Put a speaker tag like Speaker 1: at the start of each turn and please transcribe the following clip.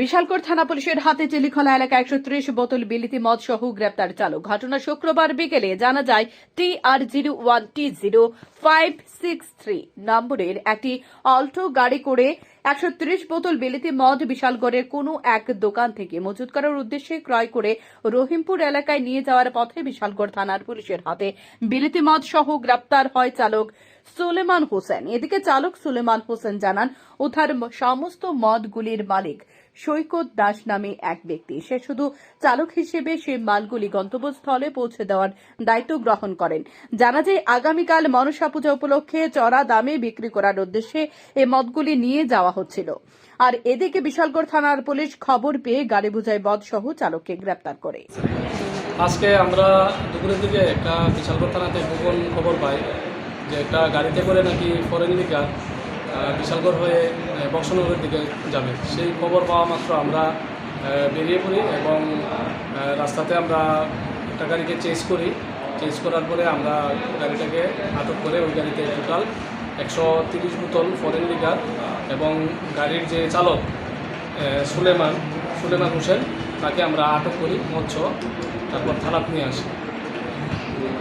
Speaker 1: বিশালগড় থানা পুলিশের হাতে চিলিখলা এলাকা একশো ত্রিশ বোতল বিলিতি মদ সহ গ্রেপ্তার চালক। ঘটনা শুক্রবার বিকেলে জানা যায়, T R zero one T zero five six three নম্বরের একটি অল্টো গাড়ি করে একশো ত্রিশ বোতল বিলিতি মদ বিশালগড়ের কোনো এক দোকান থেকে মজুত করার উদ্দেশ্যে ক্রয় করে রহিমপুর এলাকায় নিয়ে যাওয়ার পথে বিশালগড় থানার পুলিশের হাতে বিলিতি মদ সহ গ্রেপ্তার হয় চালক সুলেমান হোসেন। এদিকে চালক সুলেমান হোসেন জানান উদ্ধার সমস্ত মদগুলির মালিক সৈকত দাস নামে এক ব্যক্তি। সে শুধু চালক হিসেবে সে মালগুলি গন্তব্যস্থলে পৌঁছে দেওয়ার দায়িত্ব গ্রহণ করেন। জানা যায়, আগামীকাল মনসা পূজা উপলক্ষে চড়া দামে বিক্রি করার উদ্দেশ্যে এই মদগুলি নিয়ে যাওয়া হচ্ছিল। আর এদিকে বিশালগড় থানার পুলিশ খবর পেয়ে গাড়ি বোঝাই মদ সহ চালককে গ্রেপ্তার করে।
Speaker 2: আজকে আমরা দুপুরের দিকে একটা বিশালগড় থানাতে গোপন খবর পাই যে একটা গাড়িতে করে নাকি ফরেন লিকার বিশালগড় হয়ে বক্সনগরের দিকে যাবে। সেই খবর পাওয়া মাত্র আমরা বেরিয়ে পড়ি এবং রাস্তাতে আমরা একটা গাড়িকে চেস করি। চেস করার পরে আমরা গাড়িটাকে আটক করে ওই গাড়িতে টোটাল একশো তিরিশ বোতল ফরেন লিকার এবং গাড়ির যে চালক সুলেমান সুলেমান হোসেন, তাকে আমরা আটক করি, মৎস্য, তারপর থানাত নিয়ে আসি।